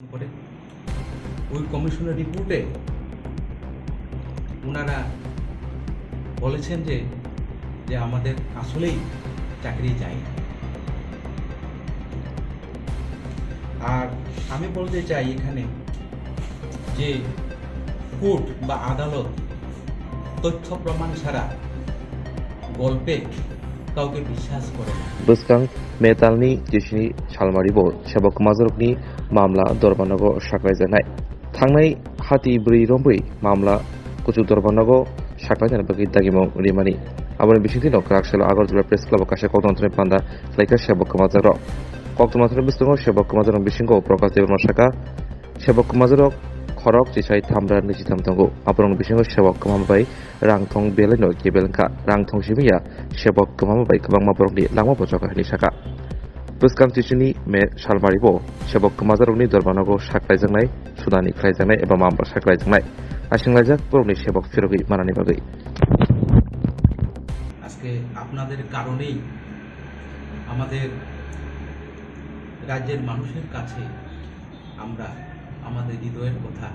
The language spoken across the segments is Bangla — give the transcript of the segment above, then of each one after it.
করে ওই কমিশনের রিপোর্টে ওনারা বলেছেন যে যে আমাদের আসলেই চাকরি না। আর আমি বলতে চাই এখানে যে কোর্ট বা আদালত তথ্য প্রমাণ ছাড়া গল্পে কাউকে বিশ্বাস করে না Buskan metalni jishni chalmaribo shabak 허락 지사의 탐라는 지탐동고 아브롱 비싱어 쉐벅 그만바이 랑통 벨레노 기벨카 랑통 시미야 쉐벅 그만바이 그방마 브롱리 랑마 보자가 하니사가 বুসকাম চিচুনি মে সালমারিব সেবক কুমাজারগনি দরবানগো সাকলাইজাংনাই সুদানি খ্লাইজাংনাই এবং মামলা সাকলাইজাংনাই আসিংলাইজাক পুরনি সেবক ফেরগি মানানি বাগি আজকে আপনাদের কারণেই আমাদের রাজ্যের মানুষের কাছে আমরা আমাদের হৃদয়ের কথা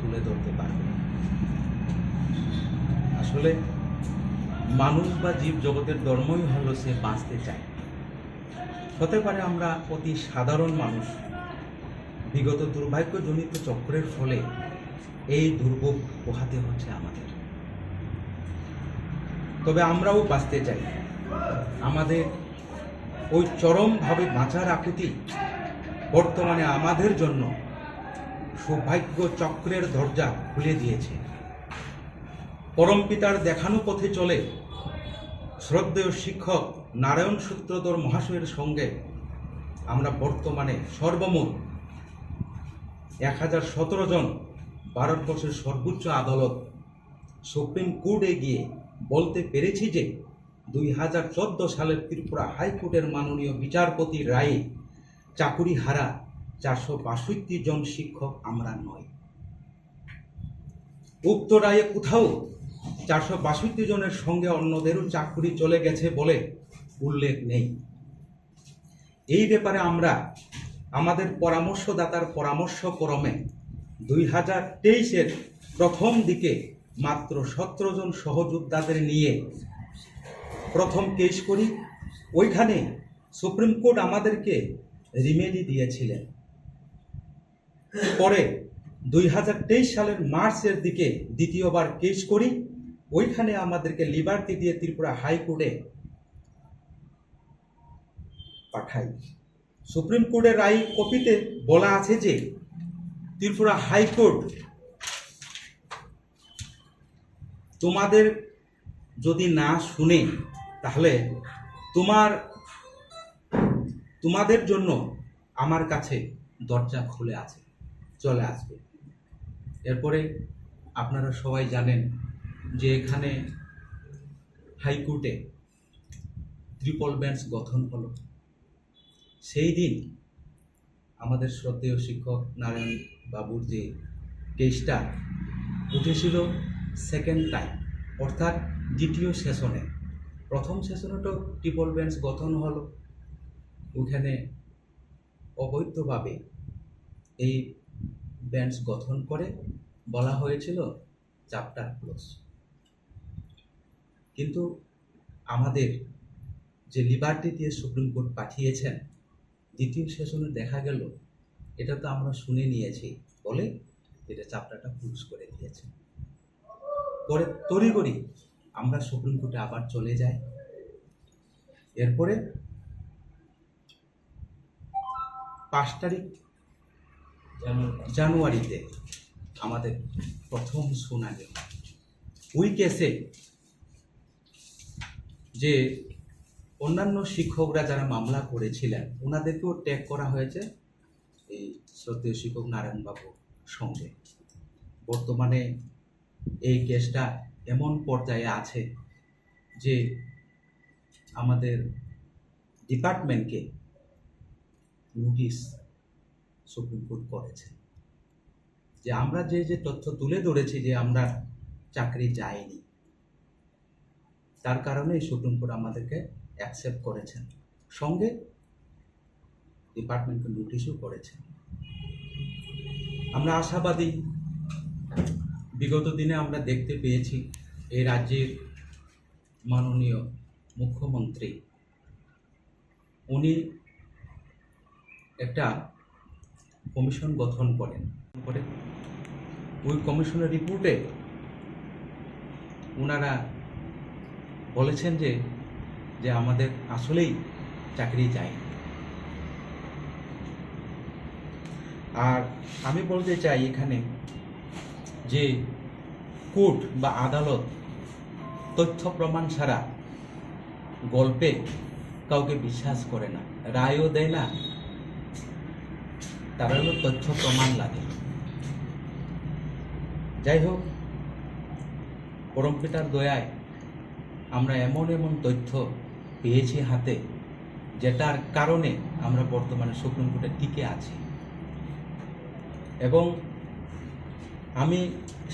তুলে ধরতে পারব আসলে মানুষ বা জীব জগতের ধর্মই হলো সে বাঁচতে চায়। হতে পারে আমরা অতি সাধারণ মানুষ, বিগত দুর্ভাগ্যজনিত চক্রের ফলে এই দুর্ভোগ পোহাতে হচ্ছে আমাদের। তবে আমরাও বাঁচতে চাই। আমাদের ওই চরমভাবে বাঁচার আকুতি বর্তমানে আমাদের জন্য সৌভাগ্য চক্রের দরজা খুলে দিয়েছে। পরম পিতার দেখানো পথে চলে শ্রদ্ধেয় শিক্ষক নারায়ণ সূত্রধর মহাশয়ের সঙ্গে আমরা বর্তমানে সর্বমোট এক হাজার সতেরো জন ভারতবর্ষের সর্বোচ্চ আদালত সুপ্রিম কোর্টে গিয়ে বলতে পেরেছি যে দুই হাজার চোদ্দ সালের ত্রিপুরা হাইকোর্টের মাননীয় বিচারপতি রায়ে চাকুরি হারা চারশো বাষট্টি জন শিক্ষক আমরা নয় উক্ত রায়ে কোথাও চারশো বাষট্টি জনের সঙ্গে অন্যদেরও চাকুরি চলে গেছে বলে উল্লেখ নেই। এই ব্যাপারে আমরা আমাদের পরামর্শদাতার পরামর্শ ক্রমে দুই হাজার তেইশের প্রথম দিকে মাত্র সতেরো জন সহযোদ্ধাদের নিয়ে প্রথম কেস করি। ওইখানে সুপ্রিম কোর্ট আমাদেরকে রিমেডি দিয়েছিলেন। পরে দুই হাজার তেইশ সালের মার্চের দিকে দ্বিতীয়বার কেস করি, ওইখানে আমাদেরকে লিবার্টি দিয়ে ত্রিপুরা হাইকোর্টে পাঠাই। সুপ্রিম কোর্টের রায় কপিতে বলা আছে যে, ত্রিপুরা হাইকোর্ট তোমাদের যদি না শুনে, তাহলে তোমার, তোমাদের জন্য আমার কাছে দরজা খুলে আছে। চলে আসবে। এরপরে আপনারা সবাই জানেন যে এখানে হাইকোর্টে ত্রিপল বেঞ্চ গঠন হলো। সেই দিন আমাদের শ্রদ্ধেয় শিক্ষক নারায়ণ বাবুর যে কেসটা উঠেছিল সেকেন্ড টাইম অর্থাৎ দ্বিতীয় সেশনে। প্রথম সেশনে তো ট্রিপল বেঞ্চ গঠন হলো। ওখানে অবৈধভাবে এই বেঞ্চ গঠন করে বলা হয়েছিল চ্যাপ্টার ক্লোজ কিন্তু আমাদের যে লিবার্টি দিয়ে সুপ্রিম কোর্ট পাঠিয়েছেন, দ্বিতীয় সেশনে দেখা গেল, এটা তো আমরা শুনে নিয়েছি বলে এটা চ্যাপ্টারটা ক্লোজ করে দিয়েছে। পরে তড়িঘড়ি আমরা সুপ্রিম কোর্টে আবার চলে যাই। এরপরে পাঁচ তারিখ জানুয়ারিতে আমাদের প্রথম শুনানি। ওই কেসে যে অন্যান্য শিক্ষকরা যারা মামলা করেছিলেন, ওনাদেরকেও ট্যাগ করা হয়েছে এই শ্রদ্ধেয় শিক্ষক নারায়ণবাবুর সঙ্গে বর্তমানে এই কেসটা এমন পর্যায়ে আছে যে আমাদের ডিপার্টমেন্টকে নোটিশ সুপ্রিম কোর্ট করেছে। যে আমরা যে যে তথ্য তুলে ধরেছি যে আমরা চাকরি যাইনি, তার কারণে সুপ্রিম কোর্ট আমাদেরকে অ্যাকসেপ্ট করেছেন। সঙ্গে ডিপার্টমেন্টকে নোটিশও করেছেন। আমরা আশাবাদী, বিগত দিনে আমরা দেখতে পেয়েছি এই রাজ্যের মাননীয় মুখ্যমন্ত্রী, উনি একটা কমিশন গঠন করেন। করে ওই কমিশনের রিপোর্টে ওনারা বলেছেন যে যে আমাদের আসলেই চাকরি চাই। আর আমি বলতে চাই এখানে যে কোর্ট বা আদালত তথ্য প্রমাণ ছাড়া গল্পে কাউকে বিশ্বাস করে না, রায়ও দেয় না তারা হলো তথ্য প্রমাণ লাগে। যাই হোক পরমপিতার দয়ায় আমরা এমন এমন তথ্য পেয়েছি হাতে, যেটার কারণে আমরা বর্তমানে সুপ্রিম কোর্টে টিকে আছি। এবং আমি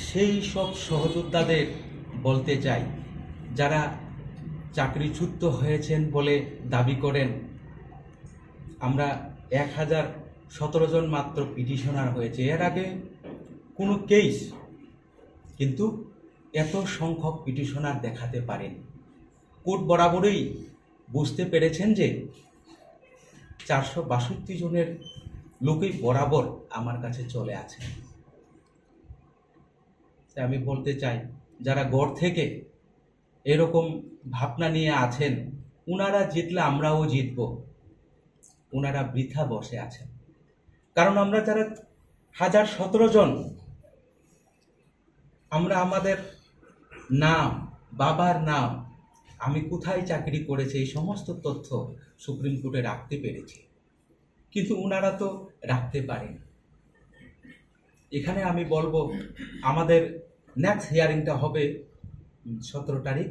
সেই সব সহযোদ্ধাদের বলতে চাই, যারা চাকরিচ্যুত হয়েছেন বলে দাবি করেন। আমরা এক হাজার সতেরো জন মাত্র পিটিশনার হয়েছে। এর আগে কোনো কেস কিন্তু এত সংখ্যক পিটিশনার দেখাতে পারেন। কোর্ট বরাবরই বুঝতে পেরেছেন যে চারশো বাষট্টি জনের লোকই বরাবর আমার কাছে চলে আছে। আমি বলতে চাই, যারা গড় থেকে এরকম ভাবনা নিয়ে আছেন ওনারা জিতলে আমরাও জিতব। ওনারা বৃথা বসে আছেন। কারণ আমরা যারা হাজার সতেরো জন, আমরা আমাদের নাম, বাবার নাম, আমি কোথায় চাকরি করেছি, এই সমস্ত তথ্য সুপ্রিম কোর্টে রাখতে পেরেছি। কিন্তু ওনারা তো রাখতে পারেন। এখানে আমি বলব, আমাদের নেক্সট হিয়ারিংটা হবে সতেরো তারিখ,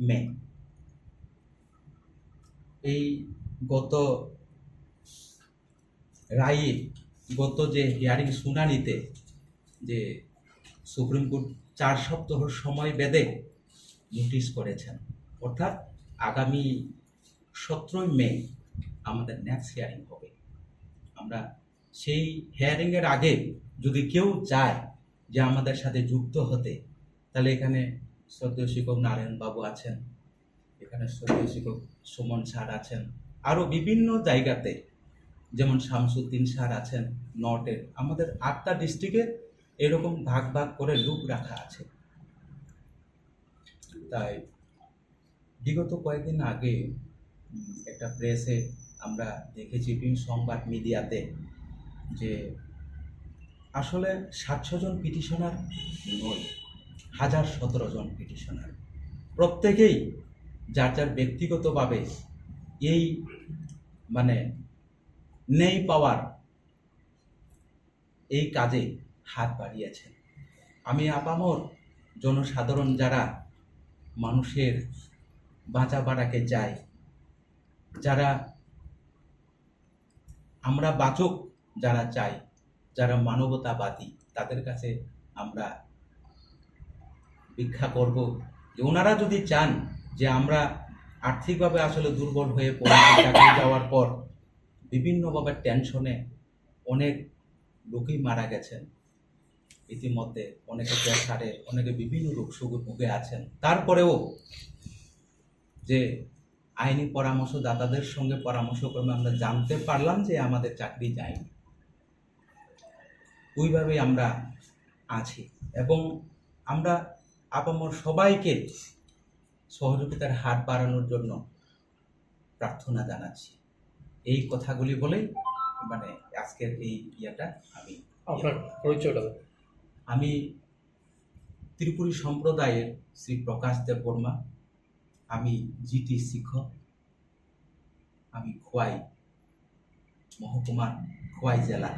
মে। এই গত রায়ে গত যে হিয়ারিং শুনানিতে যে সুপ্রিম কোর্ট চার সপ্তাহ সময় বেঁধে নোটিশ করেছেন, অর্থাৎ আগামী সতেরোই মে আমাদের নেক্সট হিয়ারিং হবে। আমরা সেই হিয়ারিংয়ের আগে যদি কেউ চায় যে আমাদের সাথে যুক্ত হতে, তাহলে এখানে শ্রদ্ধেয় শিক্ষক নারায়ণ বাবু আছেন, এখানে শ্রদ্ধেয় শিক্ষক সুমন স্যার আছেন, আরও বিভিন্ন জায়গাতে যেমন শামসুদ্দিন স্যার আছেন নর্থের আমাদের আটটা ডিস্ট্রিক্টে এরকম ভাগ ভাগ করে লুক রাখা আছে। তাই বিগত কয়েকদিন আগে একটা প্রেসে আমরা দেখেছি বিভিন্ন সংবাদ মিডিয়াতে যে আসলে সাতশো জন পিটিশনার নয়, হাজার সতেরো জন পিটিশনার প্রত্যেকেই যার যার ব্যক্তিগতভাবে এই মানে নেই পাওয়ার। এই কাজে হাত বাড়িয়েছেন। আমি আপামর জনসাধারণ যারা মানুষের বাঁচা বাড়াকে চায়, যারা আমরা বাচক যারা চাই যারা মানবতাবাদী, তাদের কাছে আমরা ভিক্ষা করব। যে ওনারা যদি চান যে আমরা আর্থিকভাবে আসলে দুর্বল হয়ে পড়েছি চাকরি যাওয়ার পর বিভিন্নভাবে টেনশনে অনেক লোকই মারা গেছেন। ইতিমধ্যে অনেকে প্রেসারে অনেকে বিভিন্ন রোগ ভুগে আছেন। তারপরেও যে আইনি পরামর্শদাতাদের সঙ্গে পরামর্শ করে আমরা জানতে পারলাম যে আমাদের চাকরি যায়নি। ওইভাবেই আমরা আছি এবং আমরা আপামর সবাইকে সহযোগিতার হাত বাড়ানোর জন্য প্রার্থনা জানাচ্ছি। এই কথাগুলি বলেই মানে আজকের এই ইয়াটা আমি আপনার পরিচয়টা আমি ত্রিপুরী সম্প্রদায়ের শ্রী প্রকাশ দেব বর্মা। আমি জিটি শিক্ষক। আমি খোয়াই মহকুমার খোয়াই জেলা।